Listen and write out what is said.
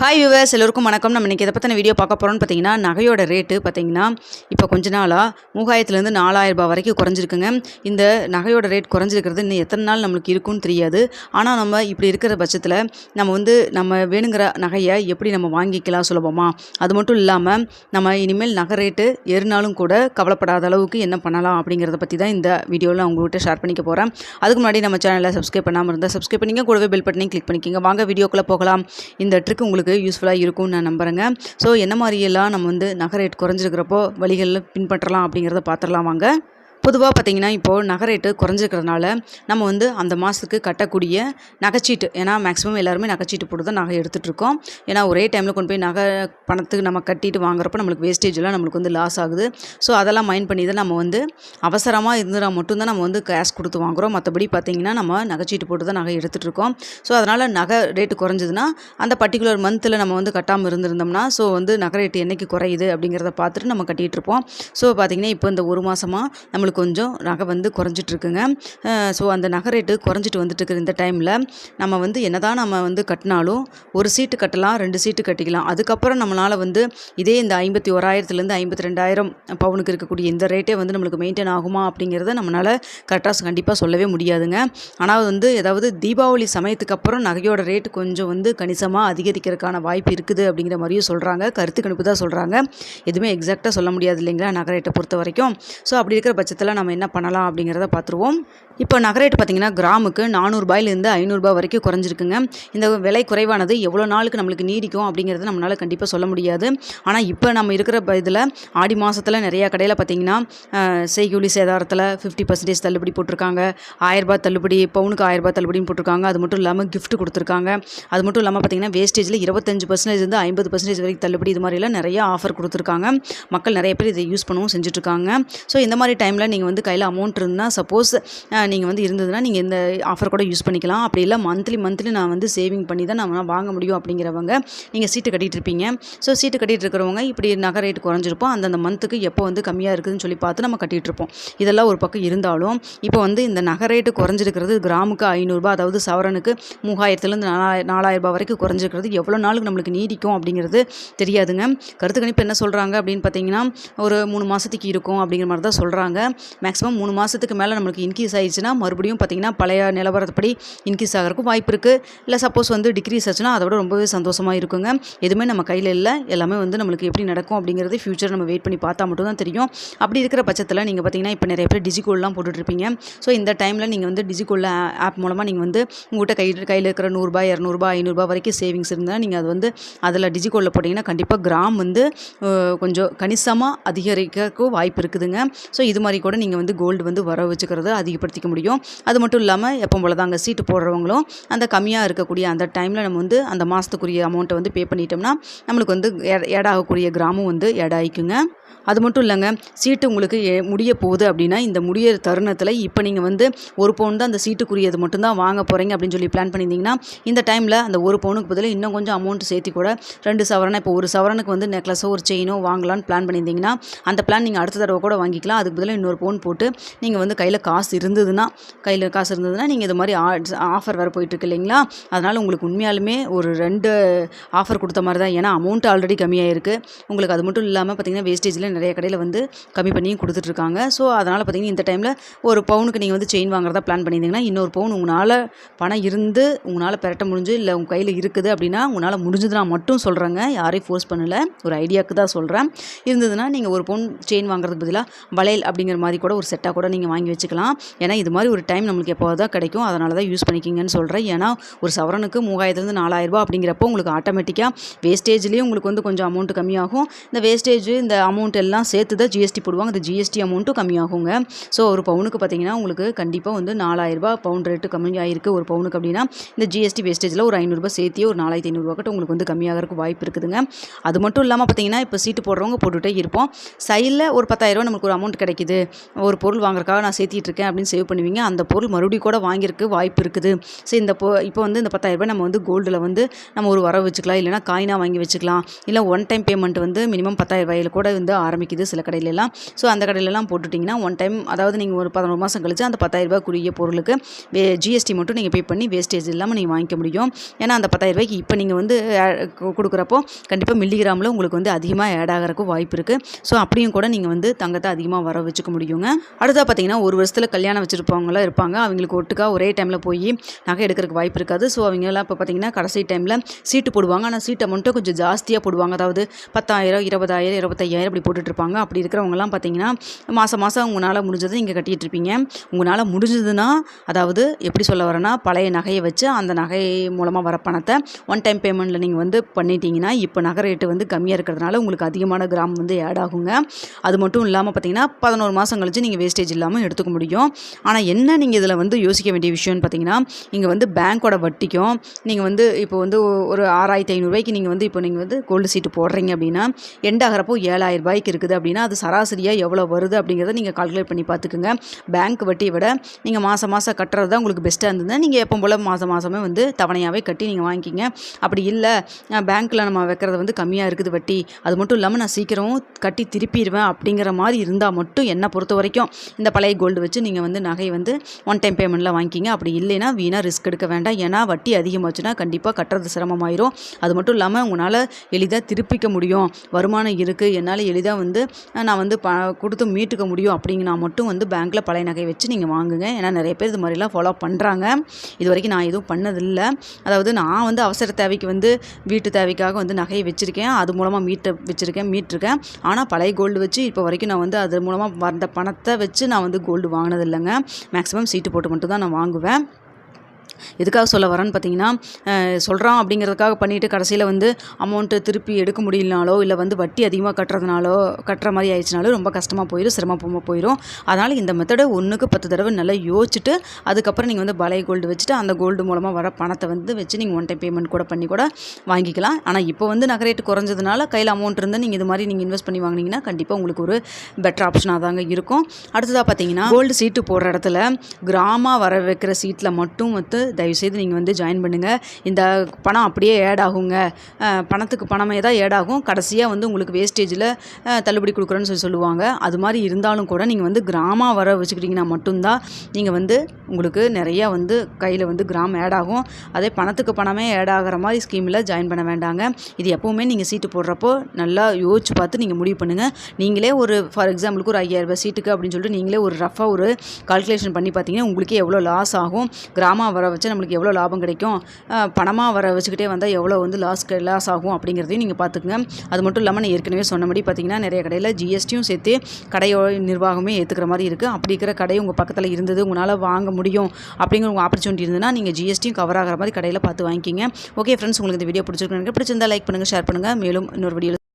Hi viewers எல்லோருக்கும் வணக்கம். நம்ம இன்றைக்கி இதை பற்றின வீடியோ பார்க்க போகிறோம்னு பார்த்தீங்கன்னா நகையோட ரேட்டு பார்த்தீங்கன்னா இப்போ கொஞ்ச நாளாக மூவாயிரத்துலேருந்து நாலாயிரம் ரூபாய் வரைக்கும் குறைஞ்சிருக்குங்க. இந்த நகையோட ரேட் குறைஞ்சிருக்கிறது இன்னும் எத்தனை நாள் நம்மளுக்கு இருக்கும்னு தெரியாது. ஆனால் நம்ம இப்படி இருக்கிற பட்சத்தில் நம்ம வந்து நம்ம வேணுங்கிற நகையை எப்படி நம்ம வாங்கிக்கலாம் சுலபமாக அது மட்டும் இல்லாமல் நம்ம இனிமேல் நகை ரேட்டு ஏறினாலும் கூட கவலைப்படாத அளவுக்கு என்ன பண்ணலாம் அப்படிங்கிறத பற்றி தான் இந்த வீடியோவில் நான் உங்கள்கிட்ட ஷேர் பண்ணிக்க போகிறேன் அதுக்கு முன்னாடி நம்ம சேனலை சப்ஸ்கிரைப் பண்ணாமல் இருந்தால் சப்ஸ்கிரைப் பண்ணிங்க கூடவே பெல் பட்டனையும் கிளிக் பண்ணிக்கோங்க. வாங்க வீடியோக்குள்ளே போகலாம். இந்த ட்ரிக் உங்களுக்கு யூஸ்ஃபுல்லாக இருக்கும்னு நான் நம்புகிறேங்க ஸோ என்ன மாதிரியெல்லாம் நம்ம வந்து நகை ரேட் குறைஞ்சிருக்கிறப்போ வழிகளில் பின்பற்றலாம் அப்படிங்கிறத பார்த்துடலாம் வாங்க. பொதுவாக பார்த்திங்கன்னா இப்போது நகை ரேட்டு குறைஞ்சிருக்கிறதுனால நம்ம வந்து அந்த மாதத்துக்கு கட்டக்கூடிய நகைச்சீட்டு ஏன்னா மேக்ஸிமம் எல்லாருமே நகைச்சீட்டு போட்டு தான் நகை எடுத்துகிட்ருக்கோம் ஏன்னா ஒரே டைமில் கொண்டு போய் நகை பணத்துக்கு நம்ம கட்டிட்டு வாங்குறப்ப நம்மளுக்கு வேஸ்டேஜ்லாம் நம்மளுக்கு வந்து லாஸ் ஆகுது. ஸோ அதெல்லாம் மைண்ட் பண்ணி தான் நம்ம வந்து அவசரமாக இருந்தால் மட்டும்தான் நம்ம வந்து கேஷ் கொடுத்து வாங்குகிறோம் மற்றபடி பார்த்திங்கன்னா நம்ம நகைச்சீட்டு போட்டு தான் நகை எடுத்துகிட்டு இருக்கோம். ஸோ அதனால் நகை ரேட்டு குறைஞ்சதுன்னா அந்த பர்டிகுலர் மந்தில் நம்ம வந்து கட்டாமல் இருந்திருந்தோம்னா ஸோ வந்து நகை ரேட்டு என்னைக்கு குறையுது அப்படிங்கிறத பார்த்துட்டு நம்ம கட்டிகிட்டு இருப்போம். ஸோ பார்த்திங்கன்னா இப்போ இந்த ஒரு மாதமாக நம்மளுக்கு கொஞ்சம் நகை வந்து குறைஞ்சிட்ருக்குங்க. ஸோ அந்த நகை ரேட்டு குறைஞ்சிட்டு வந்துட்டு இருக்கிற இந்த டைமில் நம்ம வந்து என்ன தான் நம்ம வந்து கட்டினாலும் ஒரு சீட்டு கட்டலாம் ரெண்டு சீட்டு கட்டிக்கலாம். அதுக்கப்புறம் நம்மளால் வந்து இதே இந்த ஐம்பத்தி ஓராயிரத்துலேருந்து ஐம்பத்தி ரெண்டாயிரம் பவுனுக்கு இருக்கக்கூடிய இந்த ரேட்டே வந்து நம்மளுக்கு மெயின்டைன் ஆகுமா அப்படிங்கிறத நம்மளால் கரெக்டாக கண்டிப்பாக சொல்லவே முடியாதுங்க. ஆனால் வந்து ஏதாவது தீபாவளி சமயத்துக்கு அப்புறம் நகையோட ரேட்டு கொஞ்சம் வந்து கணிசமாக அதிகரிக்கிறதுக்கான வாய்ப்பு இருக்குது அப்படிங்கிற மாதிரியும் சொல்கிறாங்க கருத்து கணிப்பு தான் சொல்கிறாங்க எதுவுமே எக்ஸாக்டாக சொல்ல முடியாது இல்லைங்களா நகை ரேட்டை பொறுத்த வரைக்கும் ஸோ அப்படி இருக்கிற பட்சத்தில் நம்ம என்ன பண்ணலாம் அப்படிங்கிறத பார்த்துருவோம். இப்போ நகரேட் பார்த்திங்கன்னா கிராமுக்கு நானூறுபாயிலேருந்து ஐநூறுரூபா வரைக்கும் குறைஞ்சிருக்குங்க. இந்த விலை குறைவானது எவ்வளோ நாளுக்கு நம்மளுக்கு நீடிக்கும் அப்படிங்கிறது நம்மளால் கண்டிப்பாக சொல்ல முடியாது. ஆனால் இப்போ நம்ம இருக்கிற இதில் ஆடி மாதத்தில் நிறையா கடையில் பார்த்திங்கன்னா செய்கூலி சேதாரத்தில் ஃபிஃப்டி பர்சன்டேஜ் தள்ளுபடி போட்டிருக்காங்க. ஆயிரரூபா தள்ளுபடி பவுனுக்கு ஆயிரரூபா தள்ளுபடின்னு போட்டிருக்காங்க. அது மட்டும் இல்லாமல் கிஃப்ட் கொடுத்துருக்காங்க. அது மட்டும் இல்லாமல் பார்த்திங்கன்னா வேஸ்டேஜில் இருபத்தஞ்சு பர்சன்டேஜ் இருந்து ஐம்பது பர்சன்டேஜ் வரைக்கும் தள்ளுபடி இது மாதிரிலாம் நிறைய ஆஃபர் கொடுத்துருக்காங்க. மக்கள் நிறைய பேர் இதை யூஸ் பண்ணவும் செஞ்சுட்ருக்காங்க ஸோ இந்த மாதிரி டைமில் நீங்கள் வந்து கையில் அமௌண்ட் இருந்தால் சப்போஸ் நீங்கள் வந்து இருந்ததுன்னா நீங்கள் இந்த ஆஃபர் கூட யூஸ் பண்ணிக்கலாம். அப்படி இல்லை மந்த்லி மந்த்லி நான் வந்து சேவிங் பண்ணி தான் நான் வாங்க முடியும் அப்படிங்கிறவங்க நீங்கள் சீட்டு கட்டிகிட்டு இருப்பீங்க. ஸோ சீட்டு கட்டிகிட்டு இருக்கிறவங்க இப்படி நகை ரேட் குறைஞ்சிருப்போம். அந்தந்த மந்த்துக்கு எப்போ வந்து கம்மியாக இருக்குதுன்னு சொல்லி பார்த்து நம்ம கட்டிகிட்டு இருப்போம். இதெல்லாம் ஒரு பக்கம் இருந்தாலும் இப்போ வந்து இந்த நகை ரேட்டு குறைஞ்சிருக்கிறது கிராமுக்கு ஐநூறுரூபா அதாவது சவரனுக்கு மூவாயிரத்துலேருந்து நாலாயிரம் நாலாயிரரூபா வரைக்கும் குறைஞ்சிருக்கிறது. எவ்வளோ நாளுக்கு நம்மளுக்கு நீடிக்கும் அப்படிங்கிறது தெரியாதுங்க. கருத்து கணிப்பு என்ன சொல்கிறாங்க அப்படின்னு பார்த்தீங்கன்னா ஒரு மூணு மாதத்துக்கு இருக்கும் அப்படிங்கிற மாதிரி தான் சொல்கிறாங்க மேக்ஸிமம் மூணு மாதத்துக்கு மேலே நம்மளுக்கு இன்க்ரீஸ் ஆயிடுச்சுன்னா மறுபடியும் பார்த்திங்கன்னா பழைய நிலவரப்படி இன்க்ரீஸ் ஆகிறதுக்கும் வாய்ப்பு இருக்குது இல்லை சப்போஸ் வந்து டிக்ரீஸ் ஆச்சுன்னா அதை விட ரொம்பவே சந்தோஷமாக இருக்குங்க. எதுவுமே நம்ம கையில் இல்லை. எல்லாமே வந்து நம்மளுக்கு எப்படி நடக்கும் அப்படிங்கிறது ஃப்யூச்சர் நம்ம வெயிட் பண்ணி பார்த்தா மட்டும் தான் தெரியும். அப்படி இருக்கிற பட்சத்தில் நீங்கள் பார்த்தீங்கன்னா இப்போ நிறைய பேர் டிஜிகோல்லாம் போட்டுட்ருப்பீங்க ஸோ இந்த டைமில் நீங்கள் வந்து டிஜிகோல் ஆப் மூலமாக நீங்கள் வந்து உங்கள்கிட்ட கையில் கையில் இருக்கிற நூறுரூபா இரநூறுபா ஐநூறுரூபா வரைக்கும் சேவிங்ஸ் இருந்தால் நீங்கள் அது வந்து அதில் டிஜிகோலில் போட்டிங்கன்னா கண்டிப்பாக கிராம் வந்து கொஞ்சம் கணிசமாக அதிகரிக்கக்கும் வாய்ப்பு இருக்குதுங்க. ஸோ இது மாதிரி கூட நீங்கள் வந்து கோல்டு வந்து வர வச்சுக்கிறத அதிகப்படுத்திக்க முடியும். அது மட்டும் இல்லாமல் எப்போ போல தாங்க சீட்டு போடுறவங்களும் அந்த கம்மியாக இருக்கக்கூடிய அந்த டைமில் நம்ம வந்து அந்த மாதத்துக்குரிய அமௌண்ட்டை வந்து பே பண்ணிட்டோம்னா நம்மளுக்கு வந்து ஏட் ஆகக்கூடிய கிராமம் வந்து எடாயிக்குங்க அது மட்டும் இல்லைங்க சீட்டு உங்களுக்கு எ- முடிய போகுது அப்படின்னா இந்த முடிய தருணத்தில் இப்போ நீங்கள் வந்து ஒரு பவுன் தான் அந்த சீட்டுக்குரியது மட்டும்தான் வாங்க போகிறீங்க அப்படின்னு சொல்லி பிளான் பண்ணியிருந்தீங்கன்னா இந்த டைமில் அந்த ஒரு பவுனுக்கு பதிலாக இன்னும் கொஞ்சம் அமௌண்ட் சேர்த்து கூட ரெண்டு சவரனாக இப்போ ஒரு சவரனுக்கு வந்து நெக்லஸோ ஒரு செயினோ வாங்கலாம்னு பிளான் பண்ணியிருந்தீங்கன்னா அந்த பிளான் நீங்கள் அடுத்த தடவை கூட வாங்கிக்கலாம். அதுக்கு பதிலாக இன்னொரு பவுன் போட்டு நீங்கள் வந்து கையில் காசு இருந்ததுன்னா கையில் காசு இருந்ததுன்னா நீங்கள் இது மாதிரி ஆஃபர் வேறு போயிட்டுருக்கு இல்லைங்களா? அதனால் உங்களுக்கு உண்மையாலுமே ஒரு ரெண்டு ஆஃபர் கொடுத்த மாதிரி தான். ஏன்னா அமௌண்ட் ஆல்ரெடி கம்மியாக இருக்குது உங்களுக்கு அது மட்டும் இல்லாமல் பார்த்தீங்கன்னா வேஸ்டேஜில் நிறைய கடையில் வந்து கம்மி பண்ணியும் கொடுத்துட்ருக்காங்க. ஸோ அதனால் பார்த்தீங்கன்னா இந்த டைமில் ஒரு பவுனுக்கு நீங்கள் வந்து செயின் வாங்குறதா பிளான் பண்ணியிருந்தீங்கன்னா இன்னொரு பவுன் உங்களால் பணம் இருந்து உங்களால் பெரட்ட முடிஞ்சு இல்லை உங்கள் கையில் இருக்குது அப்படின்னா உங்களால் முடிஞ்சதுன்னா மட்டும் சொல்கிறேங்க யாரையும் ஃபோர்ஸ் பண்ணலை. ஒரு ஐடியாவுக்கு தான் சொல்கிறேன் இருந்ததுன்னா நீங்கள் ஒரு பவுன் செயின் வாங்குறதுக்கு பதிலாக வளையல் அப்படிங்கிற மாதிரி கூட ஒரு செட்டாக கூட நீங்கள் வாங்கி வச்சுக்கலாம். ஏன்னா இது மாதிரி ஒரு டைம் நம்மளுக்கு எப்போ தான் கிடைக்கும். அதனால தான் யூஸ் பண்ணிக்கிங்கன்னு சொல்கிறேன் ஏன்னா ஒரு சவரனுக்கு மூவாயிரத்துலேருந்து நாலாயிரரூபா அப்படிங்கிறப்போ உங்களுக்கு ஆட்டோமேட்டிக்காக வேஸ்டேஜ்லேயும் உங்களுக்கு வந்து கொஞ்சம் அமௌண்ட் கம்மியாகும். இந்த வேஸ்டேஜ் இந்த அமௌண்ட் அமௌண்ட் எல்லாம் சேர்த்து தான் ஜிஎஸ்டி போடுவாங்க. அந்த ஜிஎஸ்டி அமௌண்ட்டும் கம்மியாகுங்க. ஸோ ஒரு பவுனுக்கு பார்த்தீங்கன்னா உங்களுக்கு கண்டிப்பாக வந்து நாலாயிரரூபா பவுன் ரேட்டு கம்மியாயிருக்கு ஒரு பவுனுக்கு அப்படின்னா இந்த ஜிஎஸ்டி வேஸ்டேஜில் ஒரு ஐநூறுரூபா சேர்த்தியே ஒரு நாலாயிரத்தி ஐநூறுரூவா கிட்ட உங்களுக்கு வந்து கம்மியாகிறதுக்கு வாய்ப்பு இருக்குதுங்க. அது மட்டும் இல்லாமல் பார்த்தீங்கன்னா இப்போ சீட்டு போடுறவங்க போட்டுகிட்டே இருப்போம். சைடில் ஒரு பத்தாயிரரூவா நமக்கு ஒரு அமௌண்ட் கிடைக்குது. ஒரு பொருள் வாங்குறதுக்காக நான் சேர்த்திட்டு இருக்கேன் அப்படின்னு சேவ் பண்ணுவீங்க. அந்த பொருள் மறுபடியும் கூட வாங்கியிருக்கு வாய்ப்பு இருக்குது. ஸோ இந்த போ இப்போ வந்து இந்த பத்தாயிரரூபா நம்ம வந்து கோல்டில் வந்து நம்ம ஒரு வரவு வச்சுக்கலாம். இல்லைனா காயினாக வாங்கி வச்சுக்கலாம். இல்லை ஒன் டைம் பேமெண்ட் வந்து மினிமம் பத்தாயிரம் ரூபாயில கூட வந்து ஆரம்பிக்குது சில கடையிலலாம். ஸோ அந்த கடையிலலாம் போட்டுட்டிங்கன்னா ஒன் டைம் அதாவது நீங்கள் ஒரு பதினோரு மாதம் கழிச்சு அந்த பத்தாயிரரூபாய்க்குரிய பொருளுக்கு வே ஜிஎஸ்டி மட்டும் நீங்கள் பே பண்ணி வேஸ்டேஜ் இல்லாமல் நீங்கள் வாங்கிக்க முடியும். ஏன்னா அந்த பத்தாயிரம் ரூபாய்க்கு இப்போ நீங்கள் வந்து கொடுக்குறப்போ கண்டிப்பாக மில்லிகிராமில் உங்களுக்கு வந்து அதிகமாக ஆட் ஆகிறக்கும் வாய்ப்பு இருக்குது ஸோ அப்படியும் கூட நீங்கள் வந்து தங்கத்தை அதிகமாக வர வச்சுக்க முடியுங்க. அடுத்தா பார்த்தீங்கன்னா ஒரு வருஷத்தில் கல்யாணம் வச்சுருப்பவங்களாம் இருப்பாங்க. அவங்களுக்கு ஒட்டுக்கா ஒரே டைமில் போய் நகை எடுக்கிறதுக்கு வாய்ப்பு இருக்காது. ஸோ அவங்கெல்லாம் இப்போ பார்த்தீங்கன்னா கடைசி டைமில் சீட்டு போடுவாங்க. ஆனால் சீட்டை மட்டும் கொஞ்சம் ஜாஸ்தியாக போடுவாங்க. அதாவது பத்தாயிரம் இருபதாயிரம் இருபத்தையாயிரம் அப்படி போட்டுட்ருப்பாங்க. அப்படி இருக்கிறவங்கலாம் பார்த்தீங்கன்னா மாதம் மாதம் உங்களால் முடிஞ்சதை இங்கே கட்டிகிட்ருப்பீங்க உங்களால் முடிஞ்சதுன்னா அதாவது எப்படி சொல்ல வரேன்னா பழைய நகையை வச்சு அந்த நகை மூலமாக வர பணத்தை ஒன் டைம் பேமெண்ட்டில் நீங்கள் வந்து பண்ணிட்டீங்கன்னா இப்போ நகை ரேட்டு வந்து கம்மியாக இருக்கிறதுனால உங்களுக்கு அதிகமான கிராம் வந்து ஆட் ஆகுங்க. அது மட்டும் இல்லாமல் பார்த்தீங்கன்னா பதினோரு மாதம் கழிச்சு நீங்கள் வேஸ்டேஜ் இல்லாமல் எடுத்துக்க முடியும். ஆனால் என்ன நீங்கள் இதில் வந்து யோசிக்க வேண்டிய விஷயம்னு பார்த்தீங்கன்னா இங்கே வந்து பேங்க்கோட வட்டிக்கும் நீங்கள் வந்து இப்போ வந்து ஒரு ஆறாயிரத்தி ஐநூறுரூவாய்க்கு நீங்கள் வந்து இப்போ நீங்கள் வந்து கோல்டு சீட்டு போடுறீங்க அப்படின்னா எண்ட் ஆகிறப்போ ஏழாயிரம் ரூபாய்க்கு இருக்குது அப்படின்னா அது சராசரியாக எவ்வளோ வருது அப்படிங்கிறத நீங்கள் கால்குலேட் பண்ணி பார்த்துக்குங்க. பேங்க் வட்டியை விட நீங்கள் மாதம் மாதம் கட்டுறது தான் உங்களுக்கு பெஸ்ட்டாக இருந்ததுன்னா நீங்கள் எப்போ போல் மாதம் மாதமே வந்து தவணையாகவே கட்டி நீங்கள் வாங்கிக்கிங்க. அப்படி இல்லை பேங்க்கில் நம்ம வைக்கிறது வந்து கம்மியாக இருக்குது வட்டி. அது மட்டும் இல்லாமல் நான் சீக்கிரம் கட்டி திருப்பிடுவேன் அப்படிங்கிற மாதிரி இருந்தால் மட்டும் என்னை பொறுத்த வரைக்கும் இந்த பழைய கோல்டு வச்சு நீங்கள் வந்து நகை வந்து ஒன் டைம் பேமெண்ட்டில் வாங்கிக்கிங்க. அப்படி இல்லைன்னா வீணாக ரிஸ்க் எடுக்க வேண்டாம். ஏன்னா வட்டி அதிகமாச்சுன்னா கண்டிப்பாக கட்டுறது சிரமமாயிரும். அது மட்டும் இல்லாமல் உங்களால் எளிதாக திருப்பிக்க முடியும். வருமானம் இருக்குது என்னால் எளிதாக வந்து நான் வந்து ப கொடுத்து மீட்டுக்க முடியும் அப்படிங்கன்னா மட்டும் வந்து பேங்க்கில் பழைய நகை வச்சு நீங்கள் வாங்குங்க. ஏன்னா நிறைய பேர் இது மாதிரிலாம் ஃபாலோ பண்ணுறாங்க இது வரைக்கும் நான் எதுவும் பண்ணதில்லை. அதாவது நான் வந்து அவசர தேவைக்கு வந்து வீட்டு தேவைக்காக வந்து நகையை வச்சுருக்கேன். அது மூலமாக மீட்டை வச்சுருக்கேன் மீட்டிருக்கேன். ஆனால் பழைய கோல்டு வச்சு இப்போ வரைக்கும் நான் வந்து அது மூலமாக வந்த பணத்தை வச்சு நான் வந்து கோல்டு வாங்கினதில்லைங்க. மேக்ஸிமம் சீட்டு போட்டு மட்டும் தான் நான் வாங்குவேன். எதுக்காக சொல்ல வரேன்னு பார்த்தீங்கன்னா சொல்கிறான் அப்படிங்கிறதுக்காக பண்ணிவிட்டு கடைசியில் வந்து அமௌண்ட்டு திருப்பி எடுக்க முடியலனாலோ இல்லை வந்து வட்டி அதிகமாக கட்டுறதுனாலோ கட்டுற மாதிரி ஆயிடுச்சுனாலும் ரொம்ப கஷ்டமாக போயிடும் சிரமமாக போயிடும். அதனால் இந்த மெத்தடை ஒன்றுக்கு பத்து தடவை நல்லா யோசிச்சுட்டு அதுக்கப்புறம் நீங்கள் வந்து பழைய கோல்டு வச்சுட்டு அந்த கோல்டு மூலமாக வர பணத்தை வந்து வச்சு நீங்கள் ஒன் டைம் பேமெண்ட் கூட பண்ணி கூட வாங்கிக்கலாம். ஆனால் இப்போ வந்து நகை ரேட்டு குறைஞ்சதுனால கையில் அமௌண்ட் இருந்து நீங்கள் இது மாதிரி நீங்கள் இன்வெஸ்ட் பண்ணி வாங்கினீங்கன்னா கண்டிப்பாக உங்களுக்கு ஒரு பெட்டர் ஆப்ஷனாக தாங்க இருக்கும். அடுத்ததாக பார்த்தீங்கன்னா கோல்டு சீட்டு போடுற இடத்துல கிராம வர வைக்கிற சீட்டில் மட்டும் வந்து தயவுசெய்து நீங்கள் வந்து ஜாயின் பண்ணுங்கள் இந்த பணம் அப்படியே ஆட் ஆகுங்க. பணத்துக்கு பணமே தான் ஆட் ஆகும். கடைசியாக வந்து உங்களுக்கு வேஸ்டேஜில் தள்ளுபடி கொடுக்குறேன்னு சொல்லி சொல்லுவாங்க. அது மாதிரி இருந்தாலும் கூட நீங்கள் வந்து கிராமம் வர வச்சுக்கிட்டிங்கன்னா மட்டும்தான் நீங்கள் வந்து உங்களுக்கு நிறையா வந்து கையில் வந்து கிராம் ஆட் ஆகும். அதே பணத்துக்கு பணமே ஆட் ஆகிற மாதிரி ஸ்கீமில் ஜாயின் பண்ண வேண்டாங்க. இது எப்போவுமே நீங்கள் சீட்டு போடுறப்போ நல்லா யோசிச்சு பார்த்து நீங்கள் முடிவு பண்ணுங்கள் நீங்களே ஒரு ஃபார் எக்ஸாம்பிளுக்கு ஒரு ஐயாயிரம் ரூபாய் சீட்டுக்கு அப்படின்னு சொல்லிட்டு நீங்களே ஒரு ரஃபாக ஒரு கால்குலேஷன் பண்ணி பார்த்தீங்கன்னா உங்களுக்கே எவ்வளோ லாஸ் ஆகும். கிராம வர வச்சு நம்மளுக்கு எவ்வளோ லாபம் கிடைக்கும்? பணமாக வர வச்சுக்கிட்டே வந்தால் எவ்வளோ வந்து லாஸ் லாஸ் ஆகும் அப்படிங்கிறதையும் நீங்கள் பார்த்துக்குங்க. அது மட்டும் இல்லாமல் நான் ஏற்கனவே சொன்னபடி பார்த்தீங்கன்னா நிறைய கடையில் ஜிஎஸ்டியும் சேர்த்து கடையோ நிர்வாகமே ஏற்றுக்கிற மாதிரி இருக்குது அப்படி இருக்கிற கடை உங்கள் பக்கத்தில் இருந்தது உங்களால் வாங்க முடியும் அப்படிங்கிற உங்கள் ஆப்பர்ச்சுனிட்டி இருந்ததுன்னா நீங்கள் ஜிஎஸ்டியும் கவர் ஆகிற மாதிரி கடையில் பார்த்து வாங்கிக்கிங்க. ஓகே ஃப்ரெண்ட்ஸ் உங்களுக்கு இந்த வீடியோ பிடிச்சிருக்கு பிடிச்சிருந்தா லைக் பண்ணுங்கள் ஷேர் பண்ணுங்கள் மேலும் இன்னொரு வீடியோ